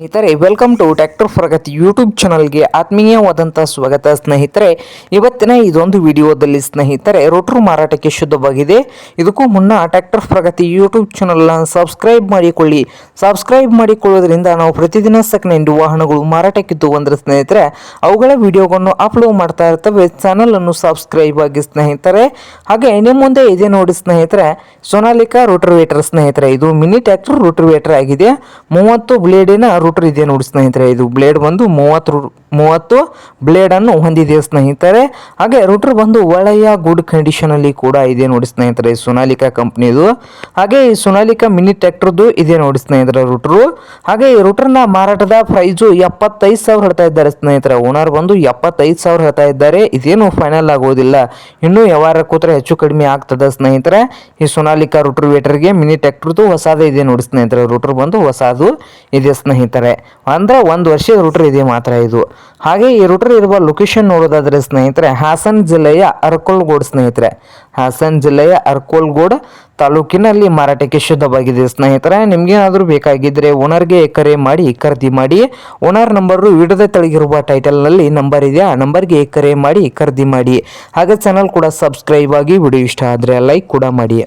ಸ್ನೇಹಿತರೆ welcome to tractor Pragati YouTube ಚಾನಲ್ಗೆ ಆತ್ಮೀಯವಾದಂಥ ಸ್ವಾಗತ. ಸ್ನೇಹಿತರೆ, ಇವತ್ತಿನ ಇದೊಂದು ವಿಡಿಯೋದಲ್ಲಿ ಸ್ನೇಹಿತರೆ, ರೋಟ್ರು ಮಾರಾಟಕ್ಕೆ ಶುದ್ಧವಾಗಿದೆ. ಇದಕ್ಕೂ ಮುನ್ನ ಟ್ಯಾಕ್ಟರ್ ಪ್ರಗತಿ ಯೂಟ್ಯೂಬ್ ಚಾನಲ್ನ ಸಬ್ಸ್ಕ್ರೈಬ್ ಮಾಡಿಕೊಳ್ಳಿ. ಸಬ್ಸ್ಕ್ರೈಬ್ ಮಾಡಿಕೊಳ್ಳೋದ್ರಿಂದ ನಾವು ಪ್ರತಿದಿನ ಸೆಕೆಂಡ್ ವಾಹನಗಳು ಮಾರಾಟಕ್ಕಿದ್ದು ಅಂದರೆ ಸ್ನೇಹಿತರೆ, ಅವುಗಳ ವಿಡಿಯೋಗಳನ್ನು ಅಪ್ಲೋಡ್ ಮಾಡ್ತಾ ಇರ್ತವೆ. ಚಾನಲನ್ನು ಸಬ್ಸ್ಕ್ರೈಬ್ ಆಗಿ ಸ್ನೇಹಿತರೆ. ಹಾಗೆ ನಿಮ್ಮ ಮುಂದೆ ಇದೆ ನೋಡಿ ಸ್ನೇಹಿತರೆ, ಸೋನಾಲಿಕಾ ರೋಟರ್ವೇಟರ್ ಸ್ನೇಹಿತರೆ. ಇದು ಮಿನಿ ಟ್ಯಾಕ್ಟರ್ ರೋಟರ್ವೇಟರ್ ಆಗಿದೆ. ಮೂವತ್ತು ಬ್ಲೇಡಿನ ರೂಟರ್ ಇದೆ ನೋಡಿ ಸ್ನೇಹಿತರೆ. ಇದು ಬ್ಲೇಡ್ ಬಂದು ಮೂವತ್ತು ಮೂವತ್ತು ಬ್ಲೇಡ್ ಅನ್ನು ಹೊಂದಿದೆ ಸ್ನೇಹಿತರೆ. ಹಾಗೆ ರೂಟರ್ ಬಂದು ಒಳ್ಳೆಯ ಗುಡ್ ಕಂಡೀಷನ್ ಅಲ್ಲಿ ಕೂಡ ಇದೆ ನೋಡಿ ಸ್ನೇಹಿತರೆ ಸೊನಾಲಿಕಾ ಕಂಪ್ನಿದು. ಹಾಗೆ ಈ ಸೊನಾಲಿಕಾ ಮಿನಿ ಟ್ರ್ಯಾಕ್ಟರ್ದು ಇದೆ ನೋಡಿ ಸ್ನೇಹಿತರೆ ರೂಟ್ರು. ಹಾಗೆ ಈ ರೂಟರ್ನ ಮಾರಾಟದ ಪ್ರೈಸು ಎಪ್ಪತ್ತೈದು ಸಾವಿರ ಹೇಳ್ತಾ ಇದ್ದಾರೆ ಸ್ನೇಹಿತರೆ. ಓನರ್ ಬಂದು ಎಪ್ಪತ್ತೈದು ಸಾವಿರ ಹೇಳ್ತಾ ಇದ್ದಾರೆ. ಇದೇನು ಫೈನಲ್ ಆಗೋದಿಲ್ಲ. ಇನ್ನೂ ಯಾವಾರ ಕೂತ್ರೆ ಹೆಚ್ಚು ಕಡಿಮೆ ಆಗ್ತದೆ ಸ್ನೇಹಿತರೆ. ಈ ಸೊನಾಲಿಕಾ ರೂಟರ್ ವೇಟರ್ಗೆ ಮಿನಿ ಟ್ರ್ಯಾಕ್ಟರ್ದು ಹೊಸದೇ ಇದೆ ನೋಡಿ ಸ್ನೇಹಿತರೆ. ರೂಟರ್ ಬಂದು ಹೊಸದು ಇದೆ ಸ್ನೇಹಿತರೆ. ಅಂದ್ರೆ ಒಂದು ವರ್ಷದ ರೂಟರ್ ಇದೆ ಮಾತ್ರ ಇದು. ಹಾಗೆ ಈ ರೂಟರ್ ಇರುವ ಲೊಕೇಶನ್ ನೋಡೋದಾದರೆ ಸ್ನೇಹಿತರೆ, ಹಾಸನ್ ಜಿಲ್ಲೆಯ ಅರ್ಕೋಲ್ಗೋಡ್ ಸ್ನೇಹಿತರೆ. ಹಾಸನ್ ಜಿಲ್ಲೆಯ ಅರ್ಕೋಲ್ಗೋಡ್ ತಾಲೂಕಿನಲ್ಲಿ ಮಾರಾಟಕ್ಕೆ ಶುದ್ಧವಾಗಿದೆ ಸ್ನೇಹಿತರೆ. ನಿಮಗೇನಾದರೂ ಬೇಕಾಗಿದ್ದರೆ ಓನರ್ಗೆ ಕರೆ ಮಾಡಿ, ಖರೀದಿ ಮಾಡಿ, ಓನರ್ ನಂಬರು ವಿಡಿಯೋದ ತೆಳಗಿರುವ ಟೈಟಲ್ನಲ್ಲಿ ನಂಬರ್ ಇದೆ. ಆ ನಂಬರ್ಗೆ ಕರೆ ಮಾಡಿ, ಖರೀದಿ ಮಾಡಿ. ಹಾಗೆ ಚಾನಲ್ ಕೂಡ ಸಬ್ಸ್ಕ್ರೈಬ್ ಆಗಿ, ವಿಡಿಯೋ ಇಷ್ಟ ಆದರೆ ಲೈಕ್ ಕೂಡ ಮಾಡಿ.